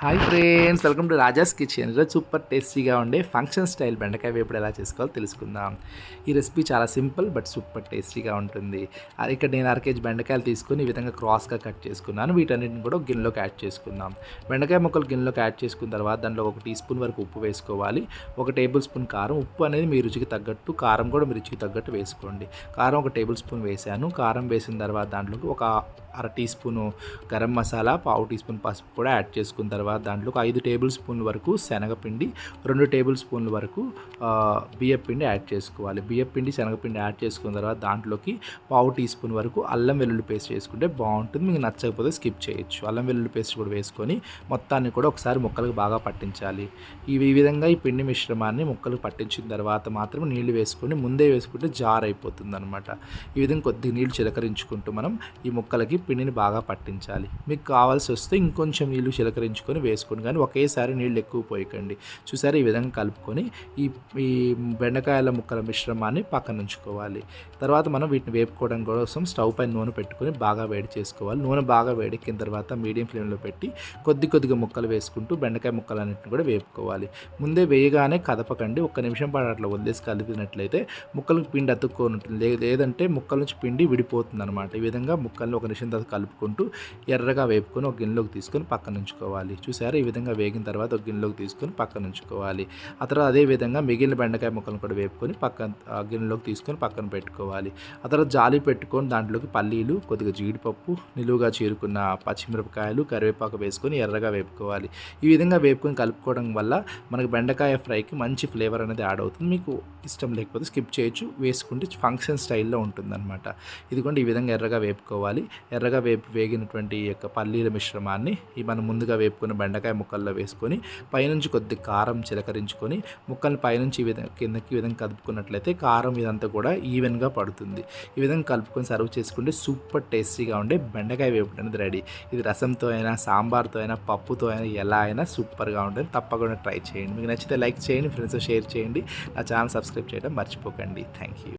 Hi friends welcome to Raja's kitchen. ఈరోజు super టేస్టీగా ఉండే ఫంక్షన్ స్టైల్ బెండకాయ వేపుడు ఎలా చేసుకోవాలో తెలుసుకుందాం. ఈ రెసిపీ చాలా సింపుల్ బట్ సూపర్ టేస్టీగా ఉంటుంది. ఇక్కడ నేను అర కేజీ బెండకాయలు తీసుకొని ఈ విధంగా క్రాస్గా కట్ చేసుకున్నాను. వీటన్నిటిని కూడా గిన్నెలోకి యాడ్ చేసుకుందాం. బెండకాయ ముక్కలు గిన్నెలోకి యాడ్ చేసుకున్న తర్వాత దాంట్లో ఒక టీ స్పూన్ వరకు ఉప్పు వేసుకోవాలి. ఒక టేబుల్ స్పూన్ కారం. ఉప్పు అనేది మీ రుచికి తగ్గట్టు కారం కూడా మీ రుచికి తగ్గట్టు వేసుకోండి. కారం ఒక టేబుల్ స్పూన్ వేసాను కారం వేసిన తర్వాత దాంట్లోకి ఒక అర టీ స్పూను గరం మసాలా పావు టీ స్పూన్ పసుపు కూడా యాడ్ చేసుకున్న తర్వాత దాంట్లో ఒక ఐదు టేబుల్ స్పూన్ల వరకు శనగపిండి రెండు టేబుల్ స్పూన్ల వరకు బియ్యపిండి బియ్యం పిండి యాడ్ చేసుకోవాలి. బియ్యం పిండి శనగపిండి యాడ్ చేసుకున్న తర్వాత దాంట్లోకి పావు టీ స్పూన్ వరకు అల్లం వెల్లుల్లి పేస్ట్ చేసుకుంటే బాగుంటుంది. మీకు నచ్చకపోతే స్కిప్ చేయొచ్చు. అల్లం వెల్లుల్లి పేస్ట్ కూడా వేసుకొని మొత్తాన్ని కూడా ఒకసారి ముక్కలకు బాగా పట్టించాలి. ఈ విధంగా ఈ పిండి మిశ్రమాన్ని ముక్కలు పట్టించిన తర్వాత మాత్రం నీళ్ళు వేసుకొని ముందే వేసుకుంటే జార్ అయిపోతుంది అనమాట ఈ విధంగా కొద్ది నీళ్ళు చిలకరించుకుంటూ మనం ఈ ముక్కలకి పిండిని బాగా పట్టించాలి. మీకు కావాల్సి వస్తే ఇంకొంచెం నీళ్ళు చిలకరించుకొని వేసుకోండి. కానీ ఒకేసారి నీళ్ళు ఎక్కువ పోయకండి. చూసారా ఈ విధంగా కలుపుకొని ఈ ఈ బెండకాయల ముక్కల మిశ్రమాన్ని పక్కన ఉంచుకోవాలి. తర్వాత మనం వీటిని వేపుకోవడం కోసం స్టవ్ పైన నూనె పెట్టుకొని బాగా వేడి చేసుకోవాలి. నూనె బాగా వేడెక్కిన తర్వాత మీడియం ఫ్లేమ్లో పెట్టి కొద్ది కొద్దిగా ముక్కలు వేసుకుంటూ బెండకాయ ముక్కలన్నింటిని కూడా వేపుకోవాలి. ముందే వేయగానే కదపకండి. ఒక్క నిమిషం పాటు అట్లా వదిలేసి కలిపినట్లయితే ముక్కలకు పిండి అతుక్కొని ఉంటుంది లేదంటే ముక్కల నుంచి పిండి విడిపోతుంది అనమాట ఈ విధంగా ముక్కల్ని ఒక నిమిషం తర్వాత కలుపుకుంటూ ఎర్రగా వేపుకొని ఒక గిన్నెలోకి తీసుకొని పక్కన ఉంచుకోవాలి. చూసారా? ఈ విధంగా వేగిన తర్వాత ఒక గిన్నెలోకి తీసుకొని పక్కన ఉంచుకోవాలి. ఆ తర్వాత అదే విధంగా మిగిలిన బెండకాయ ముక్కలను కూడా వేపుకొని పక్కన గిన్నెలోకి తీసుకొని పక్కన పెట్టుకోవాలి. ఆ తర్వాత జాలి పెట్టుకొని దాంట్లోకి పల్లీలు కొద్దిగా జీడిపప్పు నిలువుగా చీరుకున్న పచ్చిమిరపకాయలు కరివేపాకు వేసుకొని ఎర్రగా వేపుకోవాలి. ఈ విధంగా వేపుకొని కలుపుకోవడం వల్ల మనకు బెండకాయ ఫ్రైకి మంచి ఫ్లేవర్ అనేది యాడ్ అవుతుంది. మీకు ఇష్టం లేకపోతే స్కిప్ చేయొచ్చు. వేసుకుంటే ఫంక్షన్ స్టైల్లో ఉంటుందన్నమాట. ఇదిగోండి ఈ విధంగా ఎర్రగా వేపుకోవాలి. ఎర్రగా వేపు వేగినటువంటి ఈ యొక్క పల్లీల మిశ్రమాన్ని ఈ మనం ముందుగా వేపుకున్న బెండకాయ ముక్కల్లో వేసుకొని పైనుంచి కొద్ది కారం చిలకరించుకొని ముక్కల్ని పైనుంచి ఈ విధంగా కిందకి ఈ విధంగా కలుపుకున్నట్లయితే కారం ఇదంతా కూడా ఈవెన్గా పడుతుంది. ఈ విధంగా కలుపుకొని సర్వ్ చేసుకుంటే సూపర్ టేస్టీగా ఉండే బెండకాయ వేపుడు అనేది రెడీ. ఇది రసంతో అయినా సాంబార్తో అయినా పప్పుతో అయినా ఎలా అయినా సూపర్గా ఉంటుంది తప్పకుండా ట్రై చేయండి. మీకు నచ్చితే లైక్ చేయండి ఫ్రెండ్స్ షేర్ చేయండి. నా ఛానల్ సబ్స్క్రైబ్ చేయడం మర్చిపోకండి. Thank you